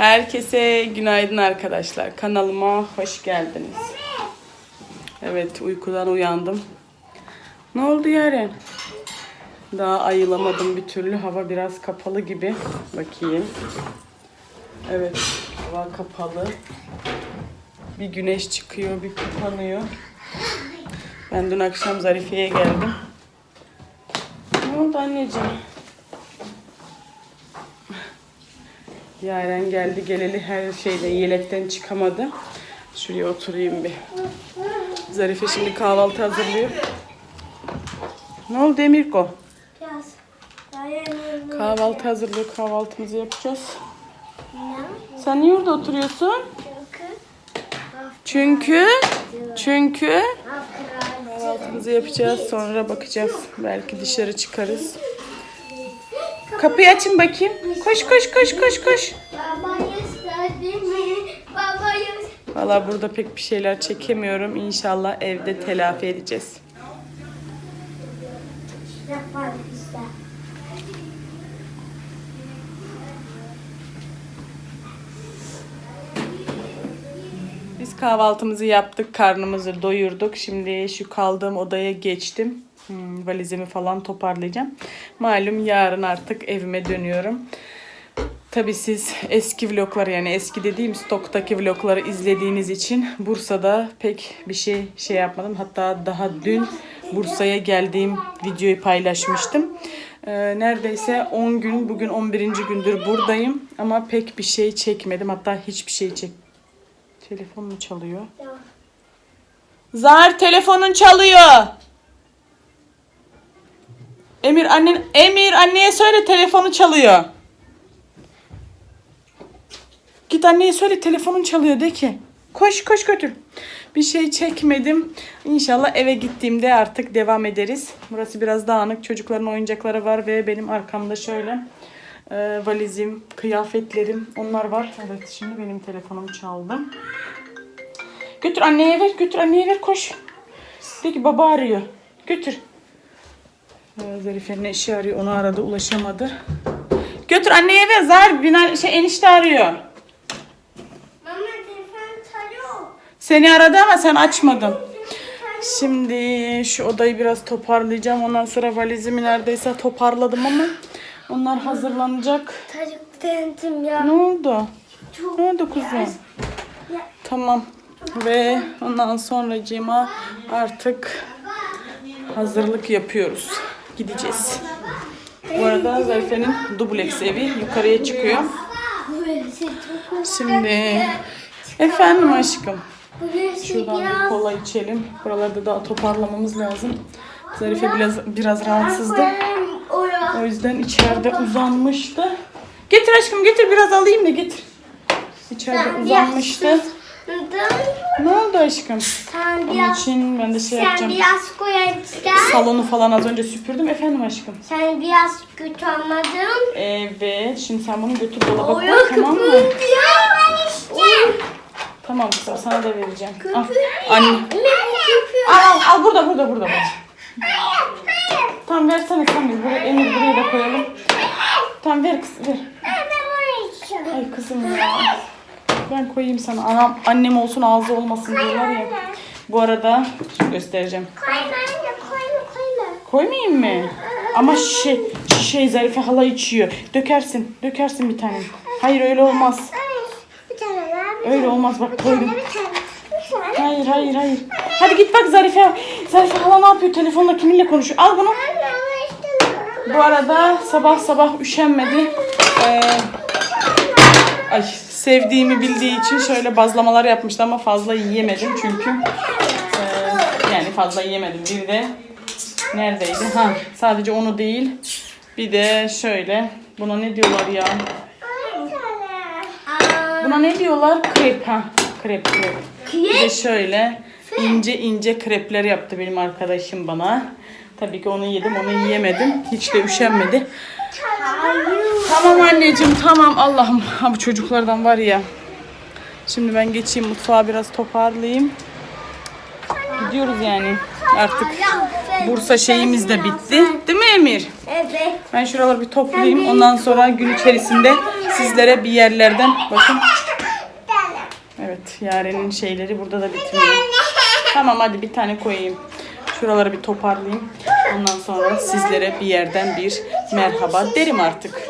Herkese günaydın arkadaşlar. Kanalıma hoş geldiniz. Evet uykudan uyandım. Ne oldu Yaren? Daha ayılamadım bir türlü. Hava biraz kapalı gibi. Bakayım. Evet hava kapalı. Bir güneş çıkıyor, bir kapanıyor. Ben dün akşam Zarife'ye geldim. Ne oldu anneciğim? Yaren geldi geleli her şeyde yelekten çıkamadı. Şuraya oturayım bir. Zarife şimdi kahvaltı hazırlıyor. Ne oldu Emirko? Kahvaltı hazırlıyor. Kahvaltımızı yapacağız. Sen niye orada oturuyorsun? Çünkü Çünkü kahvaltımızı yapacağız. Sonra bakacağız. Belki dışarı çıkarız. Kapıyı açın bakayım. Koş koş koş koş koş. Valla burada pek bir şeyler çekemiyorum. İnşallah evde telafi edeceğiz. Biz kahvaltımızı yaptık, karnımızı doyurduk. Şimdi şu kaldığım odaya geçtim. Hmm, valizimi falan toparlayacağım. Malum yarın artık evime dönüyorum. Tabii siz eski vlogları yani eski dediğim stoktaki vlogları izlediğiniz için Bursa'da pek bir şey şey yapmadım. Hatta daha dün Bursa'ya geldiğim videoyu paylaşmıştım. Ee, neredeyse 10 gün, bugün 11. gündür buradayım. Ama pek bir şey çekmedim. Hatta hiçbir şey çek. Telefon mu çalıyor? Zar telefonun çalıyor. Emir annen Emir anneye söyle telefonu çalıyor. Git anneye söyle telefonun çalıyor de ki. Koş koş götür. Bir şey çekmedim. İnşallah eve gittiğimde artık devam ederiz. Burası biraz dağınık. Çocukların oyuncakları var ve benim arkamda şöyle e, valizim, kıyafetlerim onlar var. Evet şimdi benim telefonum çaldı. Götür anneye ver, götür anneye ver koş. De ki baba arıyor. Götür. Ee, Zarife'nin eşi arıyor. Onu aradı ulaşamadı. Götür anneye ver. Zar Binal şey enişte arıyor. Mama telefon çalıyor. Seni aradı ama sen açmadın. Şimdi şu odayı biraz toparlayacağım. Ondan sonra valizimi neredeyse toparladım ama onlar hazırlanacak. Çocuk dendim ya. Ne oldu? Çok Ne oldu kuzum? Tamam. Ve ondan sonracığıma artık hazırlık yapıyoruz. Gideceğiz. Bu arada Zarife'nin dubleks evi yukarıya çıkıyor. Şimdi efendim aşkım. Şuradan bir kola içelim. Buralarda daha toparlamamız lazım. Zarife biraz biraz rahatsızdı. O yüzden içeride uzanmıştı. Getir aşkım getir biraz alayım da getir. İçeride uzanmıştı. Ne oldu aşkım? Sen Onun biraz, için ben de şey sen yapacağım. biraz koyarsın. Salonu falan az önce süpürdüm. Efendim aşkım. Sen biraz kötü olmadın. Evet. Şimdi sen bunu götür dolaba koy tamam mı? kıpırdıyor. Ben işte. Tamam kızım sana da vereceğim. Al. Anne. Al al, al burada burada burada. bak. Tamam versene sen bir buraya Emir buraya da koyalım. Tamam ver kız ver. Ay kızım ya. Ben koyayım sana. Anam, annem olsun ağzı olmasın diyorlar ya. Bu arada göstereceğim. Koyma anne koyma koyma. Koymayayım mı? Ama şey, şey Zarife hala içiyor. Dökersin, dökersin bir tane. Hayır öyle olmaz. Bir tane ver. bir Öyle olmaz bak koydum. Hayır hayır hayır. Hadi git bak Zarife. Zarife hala ne yapıyor? Telefonla kiminle konuşuyor? Al bunu. Bu arada sabah sabah üşenmedi. Ee, ay sevdiğimi bildiği için şöyle bazlamalar yapmıştı ama fazla yiyemedim çünkü ee, yani fazla yiyemedim. Bir de neredeydi? Ha sadece onu değil. Bir de şöyle buna ne diyorlar ya? Buna ne diyorlar? Krep ha. Krep krep. Bir de şöyle ince ince krepler yaptı benim arkadaşım bana. Tabii ki onu yedim, onu yiyemedim. Hiç de üşenmedi. Tamam anneciğim, tamam. Allah'ım ha bu çocuklardan var ya. Şimdi ben geçeyim mutfağa biraz toparlayayım. Gidiyoruz yani. Artık Bursa şeyimiz de bitti. Değil mi Emir? Evet. Ben şuraları bir toplayayım. Ondan sonra gün içerisinde sizlere bir yerlerden bakın Evet Yaren'in şeyleri burada da bitmiyor. Tamam hadi bir tane koyayım. Şuraları bir toparlayayım. Ondan sonra sizlere bir yerden bir merhaba derim artık.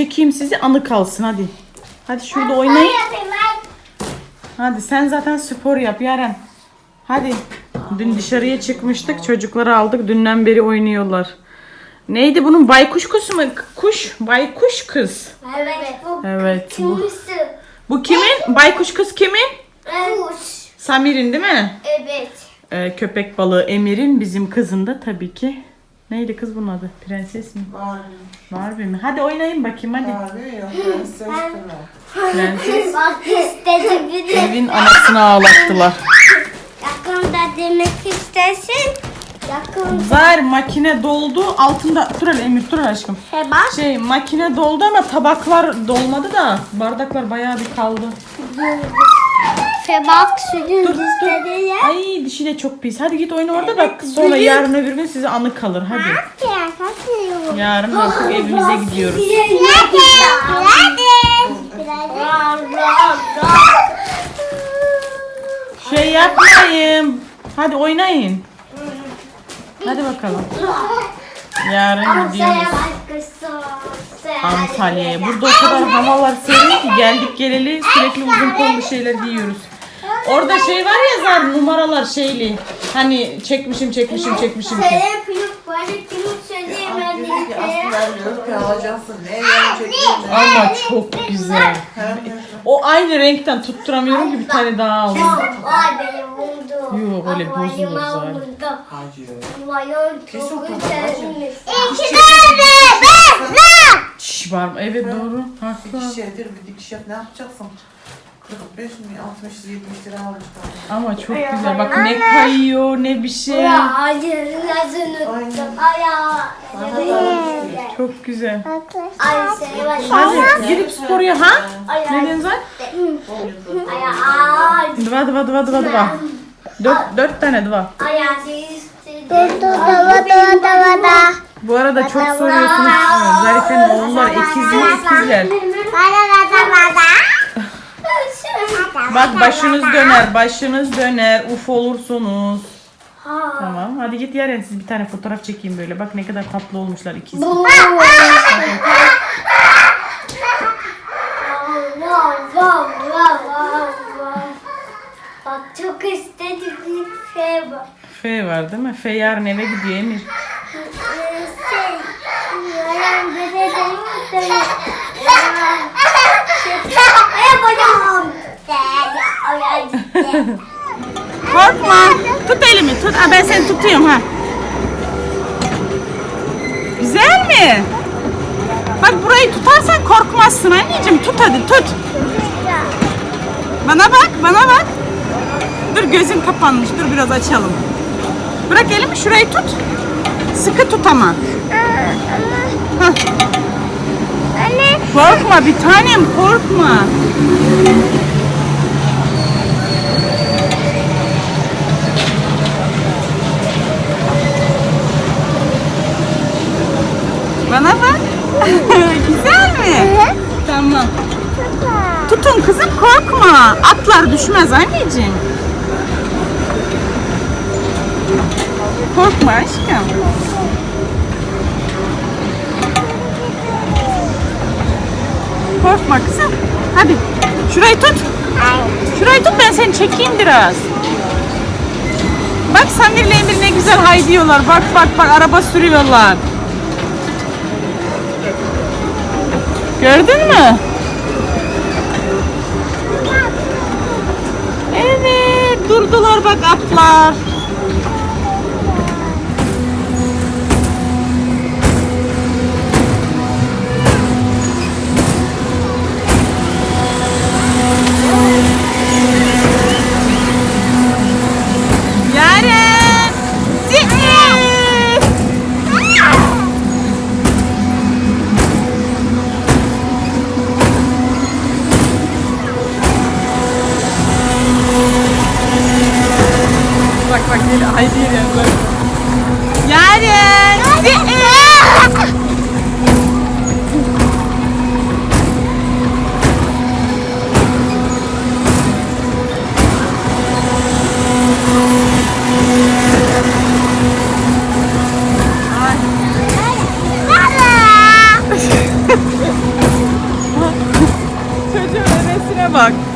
Çekeyim sizi anı kalsın hadi. Hadi şurada oynayın. Hadi sen zaten spor yap Yaren. Hadi. Dün dışarıya çıkmıştık. Çocukları aldık. Dünden beri oynuyorlar. Neydi bunun baykuş kuzu mu? Kuş. Baykuş kız. Evet. Bu evet. Bu, bu kimin? Baykuş kız kimin? Kuş. Samir'in değil mi? Evet. Ee, köpek balığı Emir'in bizim kızın da tabii ki Neydi kız bunun adı? Prenses mi? Var. Barbie mi? Hadi oynayın bakayım hadi. Var ya. Prenses var. Prenses. Bak istedim bir de Evin anasını ağlattılar. yakında demek istersin. Yakında. Zahir makine doldu. Altında dur hele Emir dur hele aşkım. He bak. Şey makine doldu ama tabaklar dolmadı da bardaklar bayağı bir kaldı. Febak sürün Dur dur. istedi Ay dişi de çok pis. Hadi git oyna orada bak. Sonra yarın öbür gün size anı kalır. Hadi. ya. Kaçıyor. Yarın artık evimize gidiyoruz. Şey yapmayın. Hadi oynayın. Hadi bakalım. Yarın gidiyoruz Antalya'ya. Burada o kadar havalar serin ki geldik geleli sürekli uzun kollu şeyler giyiyoruz. Orada şey var ya zaten numaralar şeyli. Hani çekmişim çekmişim çekmişim ki. Ki alacaksın. Ne? Ama çok güzel. O aynı renkten tutturamıyorum ki bir tane daha alayım. Yok, öyle bozulur zaten. Hacı. Kesin Şş var mı? Evet doğru. Haklı. Dikiş yedir bir dikiş yap. Ne yapacaksın? 45 mi? 60 70 lira almış. Ama çok güzel. Bak ne kayıyor ne bir şey. Çok güzel. Hadi gidip spor ya ha? Ne diyorsun sen? Dıva dıva dıva dıva dıva. Dört, dört tane dıva. Bu arada çok soruyorsunuz. Zarife'nin oğulları ikiz mi ikizler. Bak başınız döner, başınız döner, uf olursunuz. Tamam hadi git yarın siz bir tane fotoğraf çekeyim böyle. Bak ne kadar tatlı olmuşlar ikiz. Bak çok istedim bir şey var. F var değil mi? F yarın eve gidiyor Emir. Şey, yalan dededim de. Ay bacağım. Korkma. Tut elimi tut. Aa, ben seni tutuyorum ha. Güzel mi? Bak burayı tutarsan korkmazsın anneciğim. Tut hadi tut. Bana bak bana bak. Dur gözün kapanmış. Dur biraz açalım. Bırak elimi şurayı tut. Sıkı tut ama. Hah. Anne. Korkma bir tanem korkma. Atlar düşmez anneciğim. Korkma aşkım. Korkma kızım. Hadi. Şurayı tut. Şurayı tut ben seni çekeyim biraz. Bak Samir ile Emir ne güzel hay diyorlar. Bak bak bak araba sürüyorlar. Gördün mü? Evet durdular bak atlar. fuck.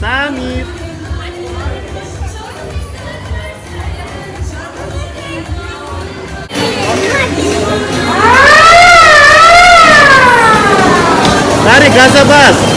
Samir. Hadi gaza bas.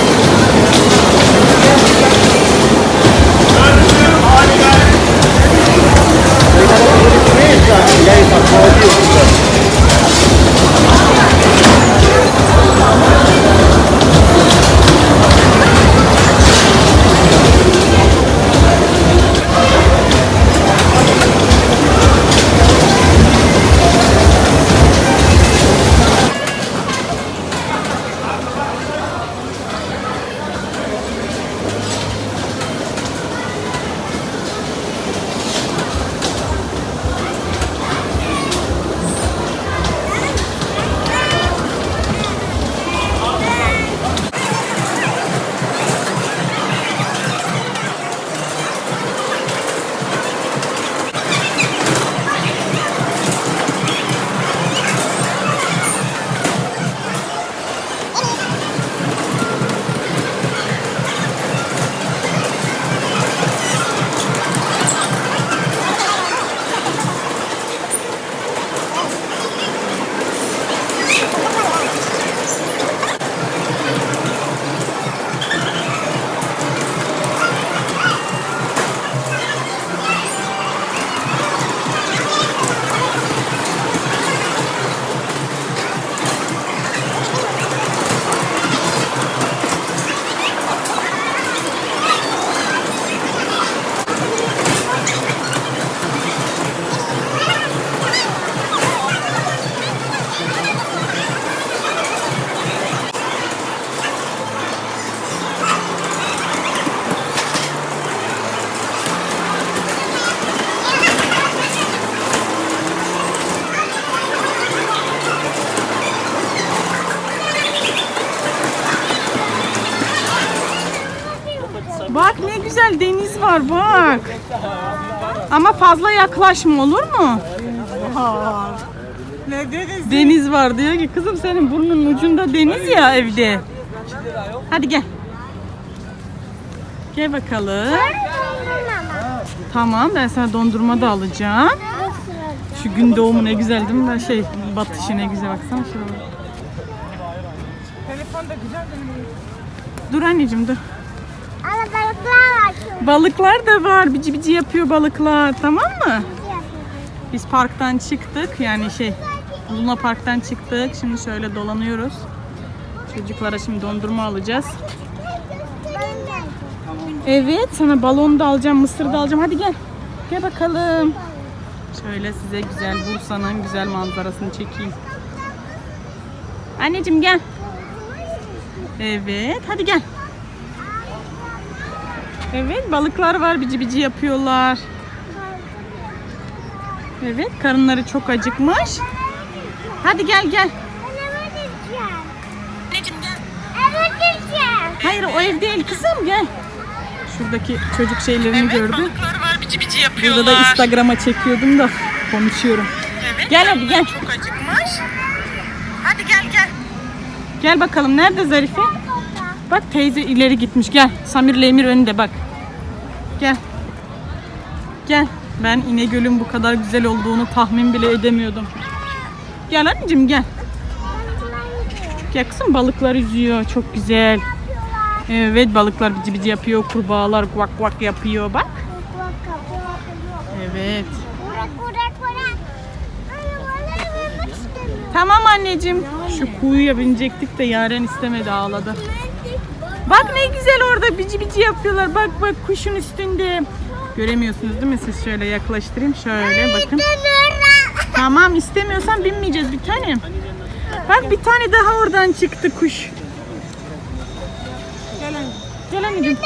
Fazla yaklaşma olur mu? Ne deniz? Deniz var diyor ki kızım senin burnunun ucunda deniz ya evde. Hadi gel. Gel bakalım. Tamam ben sana dondurma da alacağım. Şu gün doğumu ne güzel değil mi? Şey batışı ne güzel baksana şuraya. Telefon da güzel değil mi? Dur anneciğim dur. Ama balıklar var şu. Balıklar da var. Bici bici yapıyor balıklar. Tamam mı? Biz parktan çıktık. Yani şey Luna Park'tan çıktık. Şimdi şöyle dolanıyoruz. Çocuklara şimdi dondurma alacağız. Evet sana balon da alacağım, mısır da alacağım. Hadi gel. Gel bakalım. Şöyle size güzel Bursa'nın güzel manzarasını çekeyim. Anneciğim gel. Evet hadi gel. Evet balıklar var bici bici yapıyorlar. Evet karınları çok acıkmış. Hadi gel gel. Hayır o ev değil kızım gel. Şuradaki çocuk şeylerini gördü. Balıklar var bici bici Burada da Instagram'a çekiyordum da konuşuyorum. Gel hadi gel. Çok acıkmış. Hadi gel gel. Gel bakalım nerede Zarife? Bak teyze ileri gitmiş gel. Samir Emir önünde bak. Gel. Gel. Ben İnegöl'ün bu kadar güzel olduğunu tahmin bile edemiyordum. Gel anneciğim gel. Gel kızım balıklar yüzüyor. Çok güzel. Evet balıklar bici bici yapıyor. Kurbağalar guak guak yapıyor bak. Evet. Tamam anneciğim. Şu kuyuya binecektik de Yaren istemedi ağladı. Bak ne güzel orada bici bici yapıyorlar. Bak bak kuşun üstünde. Göremiyorsunuz değil mi? Siz şöyle yaklaştırayım. Şöyle bakın. Tamam istemiyorsan binmeyeceğiz bir tanem. Bak bir tane daha oradan çıktı kuş. Gel anne. Gel anneciğim.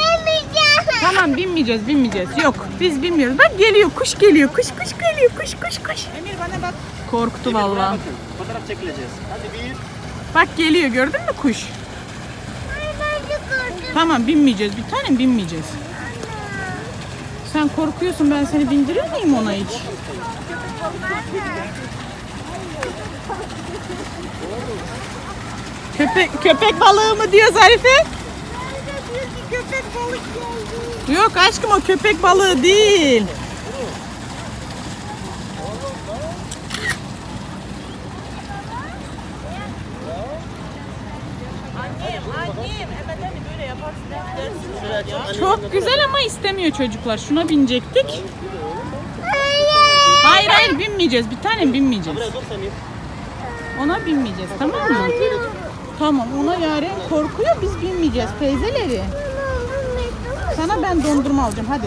Tamam binmeyeceğiz binmeyeceğiz. Yok biz binmiyoruz. Bak geliyor kuş geliyor. Kuş kuş geliyor. Kuş kuş kuş. Emir bana bak. Korktu vallahi. Fotoğraf çekileceğiz. Hadi bir. Bak geliyor gördün mü kuş? Tamam binmeyeceğiz bir tanem binmeyeceğiz. Sen korkuyorsun ben seni bindirir miyim ona hiç? Köpek köpek balığı mı diyor Zarife? Yok aşkım o köpek balığı değil. Çok güzel ama istemiyor çocuklar. Şuna binecektik. Hayır hayır binmeyeceğiz. Bir tanem binmeyeceğiz. Ona binmeyeceğiz tamam mı? Tamam ona Yaren korkuyor biz binmeyeceğiz teyzeleri. Sana ben dondurma alacağım hadi.